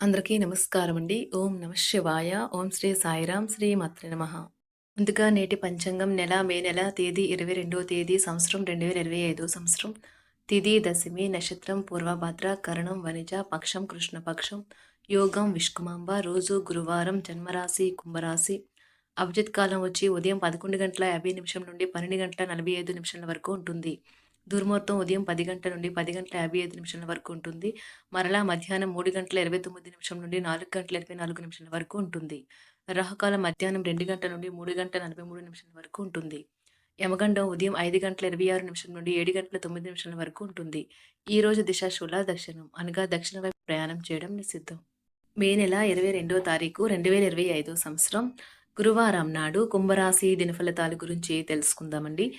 అందరికీ నమస్కారం అండి. ఓం నమ శివాయ. ఓం శ్రీ సాయిరాం శ్రీ మాత్ర నమ. ముందుగా నేటి పంచాంగం నెల మే నెల తేదీ ఇరవై రెండవ తేదీ సంవత్సరం రెండు వేల ఇరవై ఐదో. సంవత్సరం తిది దశమి నక్షత్రం పూర్వభద్ర కరణం వనిజ పక్షం కృష్ణపక్షం యోగం విష్కుమాంబ రోజు గురువారం జన్మరాశి కుంభరాశి. అభిజిత్ కాలం వచ్చి ఉదయం పదకొండు గంటల యాభై నిమిషం నుండి పన్నెండు గంటల నలభై ఐదు నిమిషాల వరకు ఉంటుంది. దుర్ముహూర్తం ఉదయం పది గంటల నుండి పది గంటల యాభై ఐదు నిమిషాల వరకు ఉంటుంది. మరలా మధ్యాహ్నం మూడు గంటల ఇరవై తొమ్మిది నిమిషం నుండి నాలుగు గంటల ఇరవై నాలుగు నిమిషాల వరకు ఉంటుంది. రాహుకాలం మధ్యాహ్నం రెండు గంటల నుండి మూడు గంటల నలభై మూడు నిమిషాల వరకు ఉంటుంది. యమగండం ఉదయం ఐదు గంటల ఇరవై ఆరు నిమిషం నుండి ఏడు గంటల తొమ్మిది నిమిషాల వరకు ఉంటుంది. ఈ రోజు దిశ దక్షిణం అనగా దక్షిణ వైపు ప్రయాణం చేయడం నిషిద్ధం. మే నెల ఇరవై రెండో తారీఖు రెండు వేల ఇరవై ఐదో సంవత్సరం. గురువారం నాడు కుంభరాశి దినఫలితాల గురించి తెలుసుకుందామండి.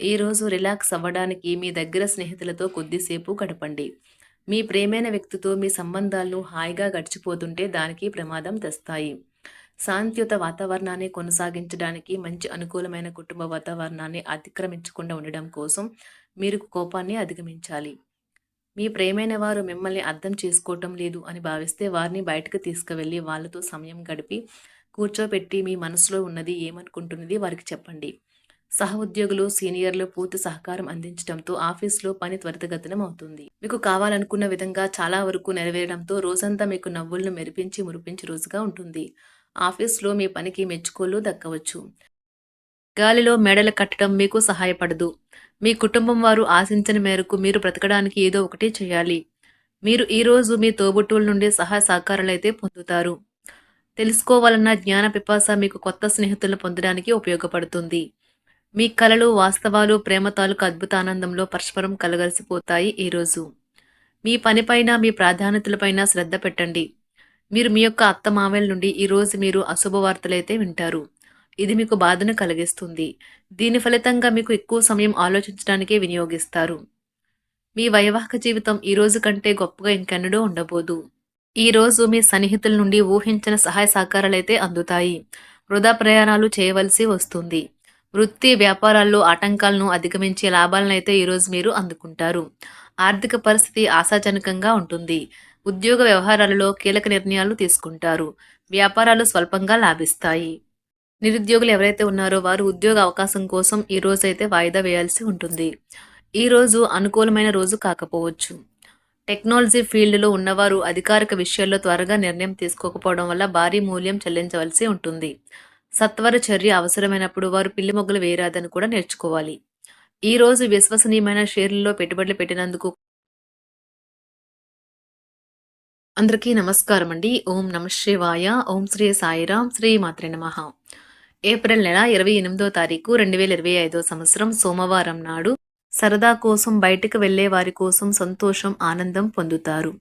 ఈరోజు రిలాక్స్ అవ్వడానికి మీ దగ్గర స్నేహితులతో కొద్దిసేపు గడపండి. మీ ప్రేమైన వ్యక్తితో మీ సంబంధాలను హాయిగా గడిచిపోతుంటే దానికి ప్రమాదం తెస్తాయి. శాంతియుత వాతావరణాన్ని కొనసాగించడానికి మంచి అనుకూలమైన కుటుంబ వాతావరణాన్ని అతిక్రమించకుండా ఉండడం కోసం మీరు కోపాన్ని అధిగమించాలి. మీ ప్రేమైన వారు మిమ్మల్ని అర్థం చేసుకోవటం లేదు అని భావిస్తే వారిని బయటకు తీసుకువెళ్ళి వాళ్ళతో సమయం గడిపి కూర్చోపెట్టి మీ మనసులో ఉన్నది ఏమనుకుంటున్నది వారికి చెప్పండి. సహ ఉద్యోగులు సీనియర్లు పూర్తి సహకారం అందించడంతో ఆఫీస్లో పని త్వరితగతినం అవుతుంది మీకు కావాలనుకున్న విధంగా చాలా వరకు నెరవేరడంతో రోజంతా మీకు నవ్వులను మెరిపించి మురిపించి రోజుగా ఉంటుంది. ఆఫీస్లో మీ పనికి మెచ్చుకోలు దక్కవచ్చు. గాలిలో మెడలు కట్టడం మీకు సహాయపడదు. మీ కుటుంబం వారు ఆశించిన మేరకు మీరు బ్రతకడానికి ఏదో ఒకటి చేయాలి. మీరు ఈరోజు మీ తోబుట్టువుల నుండి సహాయ సహకారాలైతే పొందుతారు. తెలుసుకోవాలన్న జ్ఞాన పిపాస మీకు కొత్త స్నేహితులను పొందడానికి ఉపయోగపడుతుంది. మీ కలలు వాస్తవాలు ప్రేమ తాలూకు అద్భుతానందంలో పరస్పరం కలగలిసిపోతాయి ఈరోజు. మీ పనిపైన మీ ప్రాధాన్యతలపైన శ్రద్ధ పెట్టండి. మీరు మీ యొక్క అత్త మామయ్య నుండి ఈరోజు మీరు అశుభ వార్తలైతే వింటారు. ఇది మీకు బాధను కలిగిస్తుంది. దీని ఫలితంగా మీకు ఎక్కువ సమయం ఆలోచించడానికే వినియోగిస్తారు. మీ వైవాహిక జీవితం ఈ రోజు కంటే గొప్పగా ఇంకెన్నడూ ఉండబోదు. ఈ రోజు మీ సన్నిహితుల నుండి ఊహించిన సహాయ సహకారాలైతే అందుతాయి. వృధా ప్రయాణాలు చేయవలసి వస్తుంది. వృత్తి వ్యాపారాల్లో ఆటంకాలను అధిగమించే లాభాలను అయితే ఈరోజు మీరు అందుకుంటారు. ఆర్థిక పరిస్థితి ఆశాజనకంగా ఉంటుంది. ఉద్యోగ వ్యవహారాలలో కీలక నిర్ణయాలు తీసుకుంటారు. వ్యాపారాలు స్వల్పంగా లాభిస్తాయి. నిరుద్యోగులు ఎవరైతే ఉన్నారో వారు ఉద్యోగ అవకాశం కోసం ఈ రోజు అయితే వాయిదా వేయాల్సి ఉంటుంది. ఈ రోజు అనుకూలమైన రోజు కాకపోవచ్చు. టెక్నాలజీ ఫీల్డ్లో ఉన్నవారు అధికారిక విషయాల్లో త్వరగా నిర్ణయం తీసుకోకపోవడం వల్ల భారీ మూల్యం చెల్లించవలసి ఉంటుంది. సత్వర చర్య అవసరమైనప్పుడు వారు పిల్లి మొగ్గలు వేయరాదని కూడా నేర్చుకోవాలి. ఈ రోజు విశ్వసనీయమైన షేర్లలో పెట్టుబడులు పెట్టినందుకు అందరికీ నమస్కారం అండి ఓం నమ శివాయ. ఓం శ్రీ సాయిరాం శ్రీ మాత్రే నమ. ఏప్రిల్ నెల ఇరవై ఎనిమిదో తారీఖు రెండు వేల ఇరవై ఐదో సంవత్సరం సోమవారం నాడు సరదా కోసం బయటకు వెళ్ళే వారి కోసం సంతోషం ఆనందం పొందుతారు.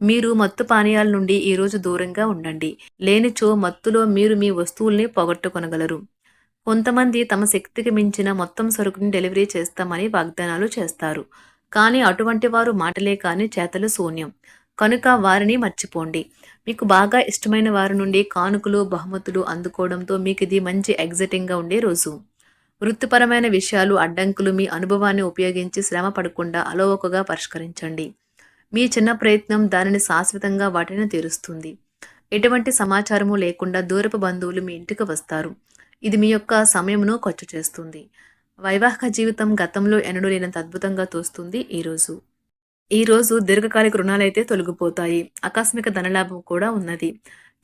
మీరు మత్తు పానీయాల నుండి ఈరోజు దూరంగా ఉండండి. లేనిచో మత్తులో మీరు మీ వస్తువుల్ని పొగట్టుకొనగలరు. కొంతమంది తమ శక్తికి మించిన మొత్తం సరుకుని డెలివరీ చేస్తామని వాగ్దానాలు చేస్తారు. కానీ అటువంటి వారు మాటలే కానీ చేతలు శూన్యం. కనుక వారిని మర్చిపోండి. మీకు బాగా ఇష్టమైన వారి నుండి కానుకలు బహుమతులు అందుకోవడంతో మీకు ఇది మంచి ఎగ్జైటింగ్గా ఉండే రోజు. వృత్తిపరమైన విషయాలు అడ్డంకులు మీ అనుభవాన్ని ఉపయోగించి శ్రమ పడకుండా అలవోకగా పరిష్కరించండి. మీ చిన్న ప్రయత్నం దానిని శాశ్వతంగా వాటిని తీరుస్తుంది. ఎటువంటి సమాచారము లేకుండా దూరపు బంధువులు మీ ఇంటికి వస్తారు. ఇది మీ యొక్క సమయమును ఖర్చు చేస్తుంది. వైవాహిక జీవితం గతంలో ఎన్నడూ లేనంత అద్భుతంగా తోస్తుంది ఈరోజు ఈరోజు దీర్ఘకాలిక రుణాలైతే తొలగిపోతాయి. ఆకస్మిక ధనలాభం కూడా ఉన్నది.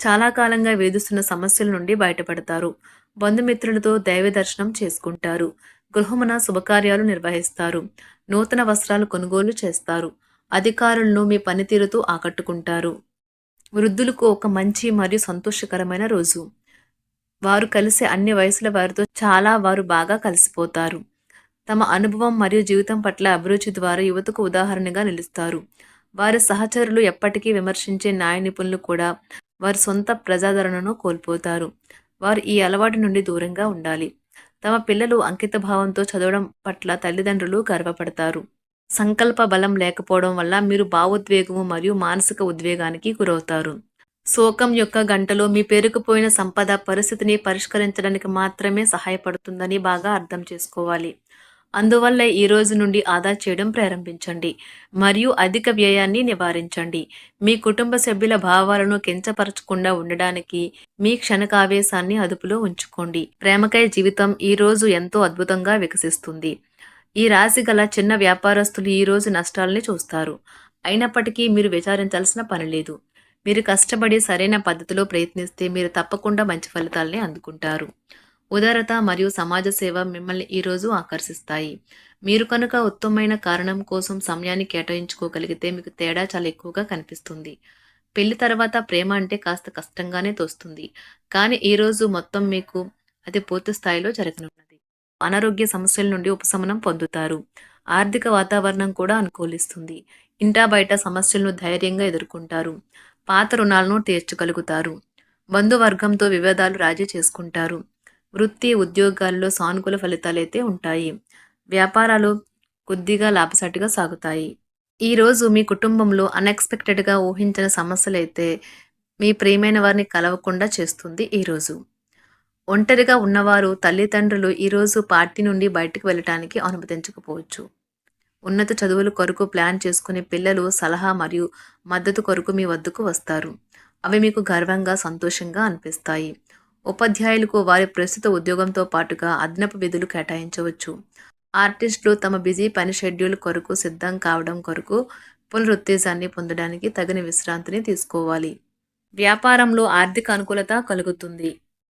చాలా కాలంగా వేధిస్తున్న సమస్యల నుండి బయటపడతారు. బంధుమిత్రులతో దైవ దర్శనం చేసుకుంటారు. గృహమున శుభకార్యాలు నిర్వహిస్తారు. నూతన వస్త్రాలు కొనుగోలు చేస్తారు. అధికారులను మీ పనితీరుతో ఆకట్టుకుంటారు. వృద్ధులకు ఒక మంచి మరియు సంతోషకరమైన రోజు. వారు కలిసే అన్ని వయసుల వారితో చాలా వారు బాగా కలిసిపోతారు. తమ అనుభవం మరియు జీవితం పట్ల అభిరుచి ద్వారా యువతకు ఉదాహరణగా నిలుస్తారు. వారి సహచరులు ఎప్పటికీ విమర్శించే న్యాయ నిపుణులు కూడా వారి సొంత ప్రజాదరణను కోల్పోతారు. వారు ఈ అలవాటు నుండి దూరంగా ఉండాలి. తమ పిల్లలు అంకిత భావంతో చదవడం పట్ల తల్లిదండ్రులు గర్వపడతారు. సంకల్ప బలం లేకపోవడం వల్ల మీరు భావోద్వేగము మరియు మానసిక ఉద్వేగానికి గురవుతారు. శోకం యొక్క గంటలో మీ పేరుకుపోయిన సంపద పరిస్థితిని పరిష్కరించడానికి మాత్రమే సహాయపడుతుందని బాగా అర్థం చేసుకోవాలి. అందువల్ల ఈ రోజు నుండి ఆదా చేయడం ప్రారంభించండి. మరియు అధిక వ్యయాన్ని నివారించండి. మీ కుటుంబ సభ్యుల భావాలను కించపరచకుండా ఉండడానికి మీ క్షణకావేశాన్ని అదుపులో ఉంచుకోండి. ప్రేమకై జీవితం ఈ రోజు ఎంతో అద్భుతంగా వికసిస్తుంది. ఈ రాశి గల చిన్న వ్యాపారస్తులు ఈ రోజు నష్టాలని చూస్తారు. అయినప్పటికీ మీరు విచారించాల్సిన పని లేదు. మీరు కష్టపడి సరైన పద్ధతిలో ప్రయత్నిస్తే మీరు తప్పకుండా మంచి ఫలితాలని అందుకుంటారు. ఉదారత మరియు సమాజ సేవ మిమ్మల్ని ఈరోజు ఆకర్షిస్తాయి. మీరు కనుక ఉత్తమమైన కారణం కోసం సమయాన్ని కేటాయించుకోగలిగితే మీకు తేడా చాలా ఎక్కువగా కనిపిస్తుంది. పెళ్ళి తర్వాత ప్రేమ అంటే కాస్త కష్టంగానే తోస్తుంది. కానీ ఈరోజు మొత్తం మీకు అది పూర్తి స్థాయిలో జరగనున్నది. అనారోగ్య సమస్యల నుండి ఉపశమనం పొందుతారు. ఆర్థిక వాతావరణం కూడా అనుకూలిస్తుంది. ఇంటా బయట సమస్యలను ధైర్యంగా ఎదుర్కొంటారు. పాత రుణాలను తీర్చగలుగుతారు. బంధువర్గంతో వివాదాలు రాజీ చేసుకుంటారు. వృత్తి ఉద్యోగాల్లో సానుకూల ఫలితాలైతే ఉంటాయి. వ్యాపారాలు కొద్దిగా లాభసాటిగా సాగుతాయి. ఈరోజు మీ కుటుంబంలో అన్ఎక్స్పెక్టెడ్గా ఊహించిన సమస్యలైతే మీ ప్రియమైన వారిని కలవకుండా చేస్తుంది ఈరోజు ఒంటరిగా ఉన్నవారు తల్లిదండ్రులు ఈరోజు పార్టీ నుండి బయటకు వెళ్ళటానికి అనుమతించకపోవచ్చు. ఉన్నత చదువుల కొరకు ప్లాన్ చేసుకునే పిల్లలు సలహా మరియు మద్దతు కొరకు మీ వద్దకు వస్తారు. అవి మీకు గర్వంగా సంతోషంగా అనిపిస్తాయి. ఉపాధ్యాయులకు వారి ప్రస్తుత ఉద్యోగంతో పాటుగా అదనపు విధులు కేటాయించవచ్చు. ఆర్టిస్టులు తమ బిజీ పని షెడ్యూల్ కొరకు సిద్ధం కావడం కొరకు పునరుత్తేజాన్ని పొందడానికి తగిన విశ్రాంతిని తీసుకోవాలి. వ్యాపారంలో ఆర్థిక అనుకూలత కలుగుతుంది.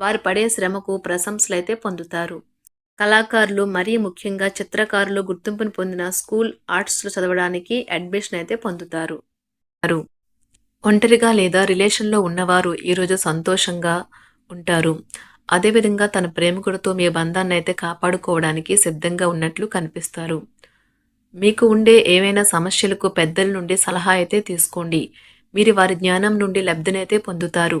వారు పడే శ్రమకు ప్రశంసలు అయితే పొందుతారు. కళాకారులు మరీ ముఖ్యంగా చిత్రకారులు గుర్తింపును పొందిన స్కూల్ ఆర్ట్స్లో చదవడానికి అడ్మిషన్ అయితే పొందుతారు. ఒంటరిగా లేదా రిలేషన్లో ఉన్నవారు ఈరోజు సంతోషంగా ఉంటారు. అదేవిధంగా తన ప్రేమికుడితో మీ బంధాన్ని అయితే కాపాడుకోవడానికి సిద్ధంగా ఉన్నట్లు కనిపిస్తారు. మీకు ఉండే ఏవైనా సమస్యలకు పెద్దల నుండి సలహా అయితే తీసుకోండి. మీరు వారి జ్ఞానం నుండి లబ్ధినైతే పొందుతారు.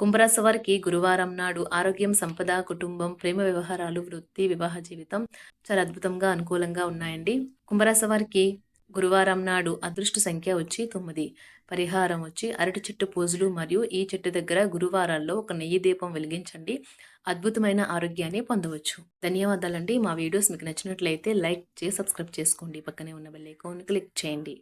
కుంభరాశి వారికి గురువారం నాడు ఆరోగ్యం సంపద కుటుంబం ప్రేమ వ్యవహారాలు వృత్తి వివాహ జీవితం చాలా అద్భుతంగా అనుకూలంగా ఉన్నాయండి. కుంభరాశి వారికి గురువారం నాడు అదృష్ట సంఖ్య వచ్చి తొమ్మిది. పరిహారం వచ్చి అరటి చెట్టు పూజలు మరియు ఈ చెట్టు దగ్గర గురువారాల్లో ఒక నెయ్యి దీపం వెలిగించండి. అద్భుతమైన ఆరోగ్యాన్ని పొందవచ్చు. ధన్యవాదాలండి. మా వీడియోస్ మీకు నచ్చినట్లయితే లైక్ చేసి సబ్స్క్రైబ్ చేసుకోండి. పక్కనే ఉన్న బెల్ ఐకాన్ క్లిక్ చేయండి.